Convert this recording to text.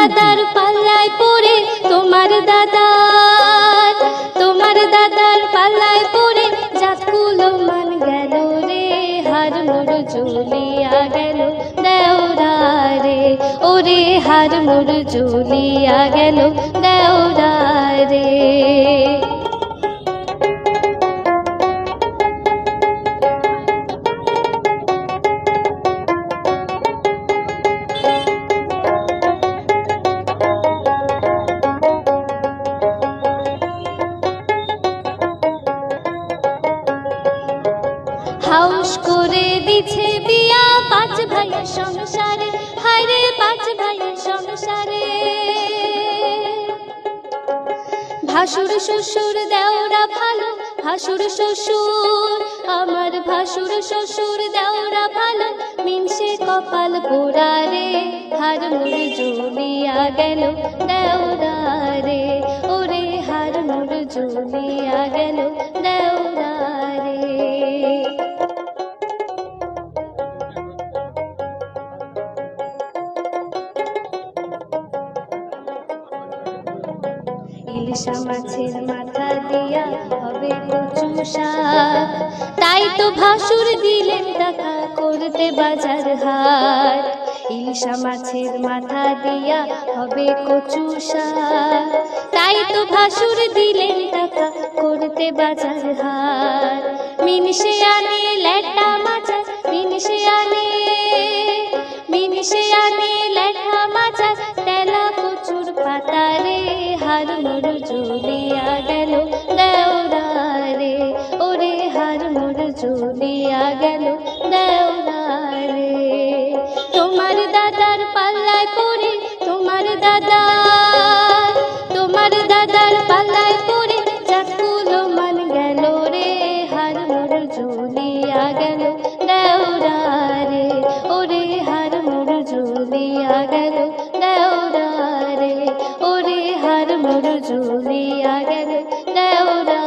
দাদার পাল্লায় পড়ে তোমার দাদার তোমার দাদার পাল্লায় পড়ে জাতকুলো মান গেল রে, হার মোর জুলিয়া গেল দেওরারে। ওরে হার মোর জুলিয়া গেল দেওরা হাউস করে দিছে বিয়া পাঁচ ভাইয়ের সংসারে। হায়রে পাঁচ ভাইয়ের সংসারে। ভাসুর শ্বশুর দেওরা ভালো, ভাসুর শ্বশুর, আমার ভাসুর শ্বশুর দেওরা ভালো। মিনসে কপাল পোড়া রে, হার মোর জ্বলিয়া গেল দেওরা তাই তো ভাসুর দিলেন টাকা করতে বাজার হাট। ইলিশা মাছের মাথা দিয়া হবে কচু তাই তো ভাসুর দিলেন টাকা করতে বাজার হাট। মিনিশে আনে লেটা মাচার মিনিশে আনে মিনিশে আনে তেলা কচুর পাতারে হার মোর জ্বলিয়া গেল দেওরারে ওরে হার মোর জ্বলিয়া গেল দেওরারে তোমার দাদার পাল্লায় পড়ে, তোমার দাদা, তোমার দাদার পাল্লায় পড়ে, চাকুলো মান গেল রে, হার মোর জ্বলিয়া গেল দেওরা রে ওরে হার মোর জ্বলিয়া গেল দেওরা মোর গেল দেওরা